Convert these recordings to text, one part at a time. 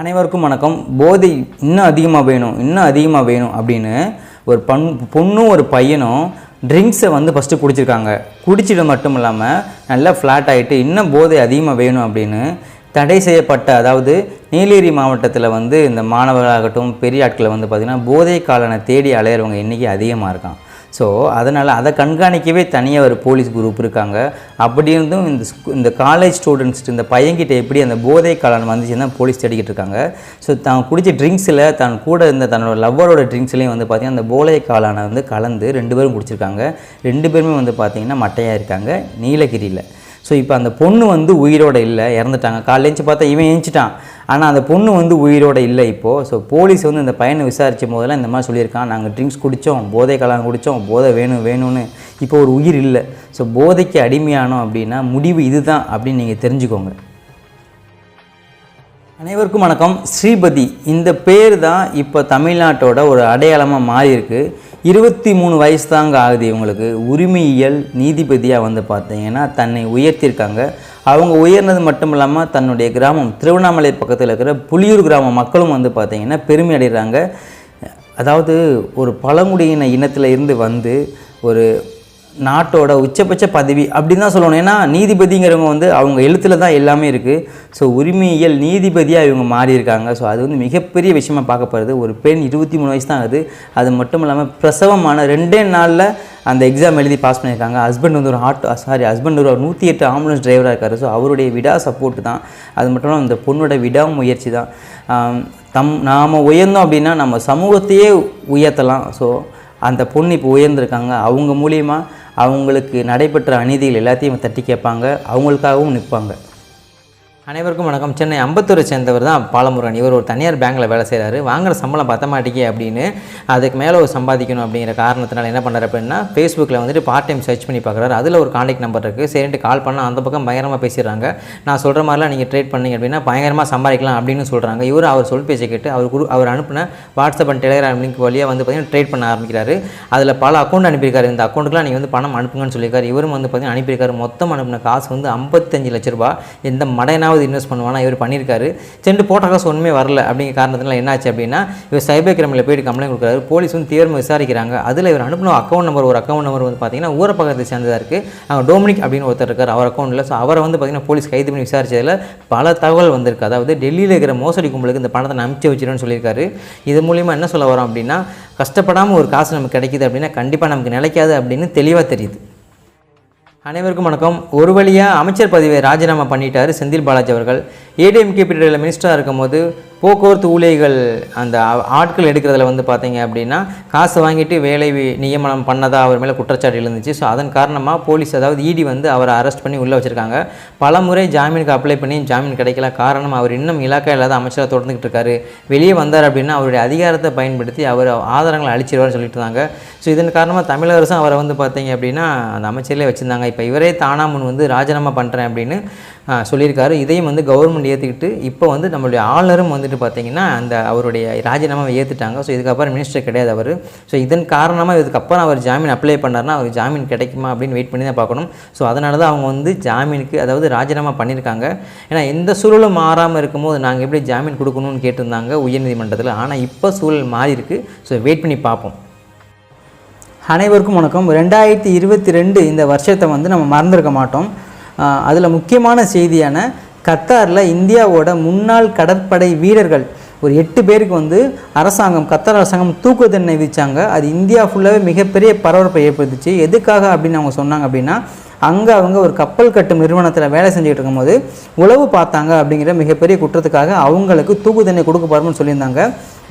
அனைவருக்கும் வணக்கம். போதை இன்னும் அதிகமாக வேணும் இன்னும் அதிகமாக வேணும் அப்படின்னு ஒரு பண் பொண்ணும் ஒரு பையனும் ட்ரிங்க்ஸை வந்து ஃபஸ்ட்டு குடிச்சிருக்காங்க. குடிச்சிட மட்டும் இல்லாமல் நல்லா ஃப்ளாட் ஆகிட்டு இன்னும் போதை அதிகமாக வேணும் அப்படின்னு தடை செய்யப்பட்ட அதாவது நீலகிரி மாவட்டத்தில் வந்து இந்த மாணவர்களாகட்டும் பெரிய ஆட்களை வந்து பார்த்திங்கன்னா போதை காலனை தேடி அலையிறவங்க இன்றைக்கி அதிகமாக இருக்கான். ஸோ அதனால் அதை கண்காணிக்கவே தனியாக ஒரு போலீஸ் குரூப் இருக்காங்க. அப்படி இருந்தும் இந்த இந்த காலேஜ் ஸ்டூடெண்ட்ஸ் இந்த பையன்கிட்ட எப்படி அந்த போதை காலம் வந்துச்சுன்னு தான் போலீஸ் தேடிக்கிட்டு இருக்காங்க. ஸோ தான் குடித்த ட்ரிங்க்ஸில் தன் கூட இருந்த தன்னோட லவ்வரோட ட்ரிங்க்ஸ்லேயும் வந்து பார்த்திங்கன்னா அந்த போதை காளானை வந்து கலந்து ரெண்டு பேரும் குடிச்சிருக்காங்க. ரெண்டு பேருமே வந்து பார்த்திங்கன்னா மட்டையாக இருக்காங்க. நீலகிரியில். ஸோ இப்போ அந்த பொண்ணு வந்து உயிரோட இல்லை இறந்துட்டாங்க. காலையில் எழுந்துச்சு பார்த்தா இவன் எழுந்துட்டான் ஆனால் அந்த பொண்ணு வந்து உயிரோட இல்லை இப்போது ஸோ போலீஸ் வந்து இந்த பையனை விசாரித்த போதெல்லாம் இந்த மாதிரி சொல்லியிருக்கான். நாங்கள் ட்ரிங்க்ஸ் குடித்தோம் போதை கலான் குடித்தோம் போதை வேணும் வேணும்னு. இப்போ ஒரு உயிர் இல்லை. ஸோ போதைக்கு அடிமையானோம் அப்படின்னா முடிவு இதுதான் அப்படின்னு நீங்கள் தெரிஞ்சுக்கோங்க. அனைவருக்கும் வணக்கம். ஸ்ரீபதி இந்த பேர் தான் இப்போ தமிழ்நாட்டோட ஒரு அடையாளமாக மாறியிருக்கு. இருபத்தி மூணு வயசு தாங்க ஆகுது இவங்களுக்கு. உரிமையியல் நீதிபதியாக வந்து பார்த்தீங்கன்னா தன்னை உயர்த்தியிருக்காங்க. அவங்க உயர்ந்தது மட்டும் இல்லாமல் தன்னுடைய கிராமம் திருவண்ணாமலை பக்கத்தில் இருக்கிற புலியூர் கிராம மக்களும் வந்து பார்த்தீங்கன்னா பெருமை அடைகிறாங்க. அதாவது ஒரு பழங்குடியின இனத்தில் இருந்து வந்து ஒரு நாட்டோட உச்சபட்ச பதவி அப்படின்னு தான் சொல்லணும். ஏன்னா நீதிபதிங்கிறவங்க வந்து அவங்க எழுத்தில் தான் எல்லாமே இருக்குது ஸோ உரிமையியல் நீதிபதியாக இவங்க மாறி இருக்காங்க ஸோ அது வந்து மிகப்பெரிய விஷயமாக பார்க்கப்படுது ஒரு பெண் இருபத்தி மூணு வயசு தான் ஆகுது அது மட்டும் இல்லாமல் பிரசவமான ரெண்டே நாளில் அந்த எக்ஸாம் எழுதி பாஸ் பண்ணியிருக்காங்க. ஹஸ்பண்ட் வந்து ஒரு ஆட்டோ சாரி ஹஸ்பண்ட் ஒரு நூற்றி எட்டு ஆம்புலன்ஸ் டிரைவராக இருக்கார். ஸோ அவருடைய விடா சப்போர்ட் தான். அது மட்டும் இல்லாமல் இந்த பொண்ணோட விடாமுயற்சி தான். தம் நாம் உயர்ந்தோம் அப்படின்னா நம்ம சமூகத்தையே உயர்த்தலாம். ஸோ அந்த பொண்ணு இப்போ உயர்ந்திருக்காங்க. அவங்க மூலியமாக அவங்களுக்கு நடைபெற்ற அநீதிகள் எல்லாத்தையும் தட்டி கேட்பாங்க. அவங்களுக்காகவும் நிற்பாங்க. அனைவருக்கும் வணக்கம். சென்னை அம்பத்தூரை சேர்ந்தவர் தான் பாலமுருகன். இவர் ஒரு தனியார் பேங்க்கில் வேலை செய்கிறாரு வாங்குற சம்பளம் பத்த மாட்டேங்க அப்படின்னு அதுக்கு மேலே ஒரு சம்பாதிக்கணும் அப்படிங்கிற காரணத்தினால என்ன பண்ணுறாரு அப்படின்னா ஃபேஸ்புக்கில் வந்துட்டு பார்ட் டைம் சர்ச் பண்ணி பார்க்குறாரு அதில் ஒரு காண்டாக்ட் நம்பர் இருக்குது சரின்ட்டு கால் பண்ணால் அந்த பக்கம் பயங்கரமாக பேசிடுறாங்க. நான் சொல்கிற மாதிரிலாம் நீங்கள் ட்ரேட் பண்ணீங்க அப்படின்னா பயங்கரமாக சம்பாதிக்கலாம் அப்படின்னு சொல்கிறாங்க இவர் அவர் சொல் பேச்சை கேட்டு அவர் குரு அவர் அனுப்பின வாட்ஸ்அப் அண்ட் டெலிகிராம் லிங்க் வழியாக வந்து பார்த்தீங்கன்னா ட்ரேட் பண்ண ஆரம்பிக்கிறாரு. அதில் பல அக்கௌண்ட் அனுப்பியிருக்காரு. இந்த அக்கௌண்ட்டுக்குலாம் நீங்கள் வந்து பணம் அனுப்புங்கன்னு சொல்லியிருக்காரு. இவரும் வந்து பார்த்திங்கன்னா அனுப்பியிருக்காரு. மொத்தம் அனுப்பின காசு வந்து ஐம்பத்தஞ்சு லட்ச ரூபா இந்த மடையனாவது இன்வெஸ்ட் பண்ணுவானா? இவர் பண்ணியிருக்காரு. சென்று போட்ட காசு ஒன்றுமே வரல. அப்படிங்கிற காரணத்தினால என்னாச்சு அப்படின்னா இவர் சைபர் கிரைமில் போயிட்டு கம்ப்ளைண்ட் கொடுக்குறாரு. போலீஸ் வந்து தீவிரமாக விசாரிக்கிறாங்க. அதில் இவர் அனுப்பின அக்கௌண்ட் நம்பர் ஒரு அக்கௌண்ட் நம்பர் வந்து பார்த்தீங்கன்னா ஊர பக்கத்தை சேர்ந்ததாக இருக்குது அங்கே டோமினிக் அப்படின்னு ஒருத்தர் இருக்கார் அவர் அக்கௌண்ட்டில் ஸோ அவரை வந்து பார்த்தீங்கன்னா போலீஸ் கைது பண்ணி விசாரிச்சதில் பல தகவல் வந்திருக்கு. அதாவது டெல்லியில் இருக்கிற மோசடி கும்பலுக்கு இந்த பணத்தை நான் அனுப்பிச்சு வச்சிருன்னு சொல்லியிருக்காரு. இது மூலிமா என்ன சொல்ல வரோம் அப்படின்னா கஷ்டப்படாமல் ஒரு காசு நமக்கு கிடைக்குது அப்படின்னா கண்டிப்பாக நமக்கு நிலைக்காது அப்படின்னு தெளிவாக தெரியுது. அனைவருக்கும் வணக்கம். ஒரு வழியாக அமைச்சர் பதவியை ராஜினாமா பண்ணிட்டார் செந்தில் பாலாஜி அவர்கள். ஏடிஎம்கே பீரியடில் மினிஸ்டராக இருக்கும்போது போக்குவரத்து ஊழியர்கள் அந்த ஆட்கள் எடுக்கிறதுல வந்து பார்த்தீங்க அப்படின்னா காசு வாங்கிட்டு வேலை நியமனம் பண்ணதா அவர் மேலே குற்றச்சாட்டு இருந்துச்சு ஸோ அதன் காரணமாக போலீஸ் அதாவது இடி வந்து அவரை அரெஸ்ட் பண்ணி உள்ளே வச்சுருக்காங்க. பல முறை ஜாமீனுக்கு அப்ளை பண்ணி ஜாமீன் கிடைக்கல. காரணம் அவர் இன்னும் இலாக்கா இல்லாத அமைச்சராக தொடர்ந்துக்கிட்டு இருக்காரு. வெளியே வந்தார் அப்படின்னா அவருடைய அதிகாரத்தை பயன்படுத்தி அவர் ஆதாரங்களை அழிச்சிருவார்னு சொல்லிட்டு இருந்தாங்க. ஸோ இதன் காரணமாக தமிழக அரசும் அவரை வந்து பார்த்தீங்க அப்படின்னா அந்த அமைச்சரிலே வச்சுருந்தாங்க. இப்போ இவரே தானா முன் வந்து ராஜினாமா பண்ணுறேன் அப்படின்னு சொல்லியிருக்காரு. இதையும் வந்து கவர்மெண்ட் ஏற்றுக்கிட்டு இப்போ வந்து நம்மளுடைய ஆளுநரும் வந்துட்டு பார்த்தீங்கன்னா அந்த அவருடைய ராஜினாமாவை ஏற்றுட்டாங்க ஸோ இதுக்கப்புறம் மினிஸ்டர் கிடையாது அவர். ஸோ இதன் காரணமாக இதுக்கப்புறம் அவர் ஜாமீன் அப்ளை பண்ணார்னா அவருக்கு ஜாமீன் கிடைக்குமா அப்படின்னு வெயிட் பண்ணி தான் பார்க்கணும். ஸோ அதனால தான் அவங்க வந்து ஜாமீனுக்கு அதாவது ராஜினாமா பண்ணியிருக்காங்க. ஏன்னா எந்த சூழலும் மாறாமல் இருக்கும்போது நாங்கள் எப்படி ஜாமீன் கொடுக்கணும்னு கேட்டிருந்தாங்க உயர்நீதிமன்றத்தில். ஆனால் இப்போ சூழல் மாறி இருக்கு. ஸோ வெயிட் பண்ணி பார்ப்போம். அனைவருக்கும் வணக்கம். ரெண்டாயிரத்தி இருபத்தி ரெண்டு இந்த வருஷத்தை வந்து நம்ம மறந்துருக்க மாட்டோம். அதில் முக்கியமான செய்தியான கத்தாரில் இந்தியாவோட முன்னாள் கடற்படை வீரர்கள் ஒரு எட்டு பேருக்கு வந்து அரசாங்கம் கத்தார் அரசாங்கம் தூக்கு தண்டனை விதித்தாங்க அது இந்தியா ஃபுல்லாகவே மிகப்பெரிய பரபரப்பை ஏற்படுத்துச்சு. எதுக்காக அப்படின்னு அவங்க சொன்னாங்க அப்படின்னா அங்கே அவங்க ஒரு கப்பல் கட்டும் நிறுவனத்தில் வேலை செஞ்சுக்கிட்டு இருக்கும்போது உளவு பார்த்தாங்க அப்படிங்கிற மிகப்பெரிய குற்றத்துக்காக அவங்களுக்கு தூக்கு தண்டனை கொடுக்கப்படும்னு சொல்லியிருந்தாங்க.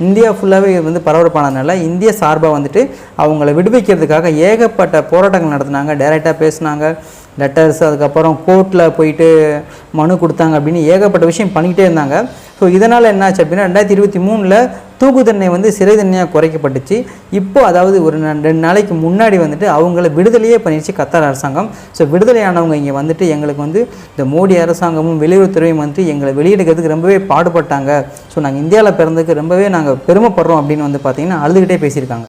இந்தியா ஃபுல்லாகவே வந்து பரபரப்பானதுனால இந்திய சார்பாக வந்துட்டு அவங்கள விடுவிக்கிறதுக்காக ஏகப்பட்ட போராட்டங்கள் நடத்துனாங்க. டைரெக்டாக பேசுனாங்க. லெட்டர்ஸ் அதுக்கப்புறம் கோர்ட்டில் போயிட்டு மனு கொடுத்தாங்க அப்படின்னு ஏகப்பட்ட விஷயம் பண்ணிக்கிட்டே இருந்தாங்க. ஸோ இதனால் என்னாச்சு அப்படின்னா ரெண்டாயிரத்தி இருபத்தி மூணில் தூக்கு தண்டனை வந்து சிறை தண்டனையாக குறைக்கப்பட்டுச்சு. இப்போ அதாவது ஒரு ரெண்டு நாளைக்கு முன்னாடி வந்துட்டு அவங்கள விடுதலையே பண்ணிடுச்சு கத்தார் அரசாங்கம். ஸோ விடுதலையானவங்க இங்கே வந்துட்டு எங்களுக்கு வந்து இந்த மோடி அரசாங்கமும் வெளியுறவுத்துறையும் வந்துட்டு எங்களை வெளியெடுக்கிறதுக்கு ரொம்பவே பாடுபட்டாங்க. ஸோ நாங்கள் இந்தியாவில் பிறந்ததுக்கு ரொம்பவே நாங்கள் பெருமைப்படுறோம் அப்படின்னு வந்து பார்த்திங்கன்னா அழுதுகிட்டே பேசியிருக்காங்க.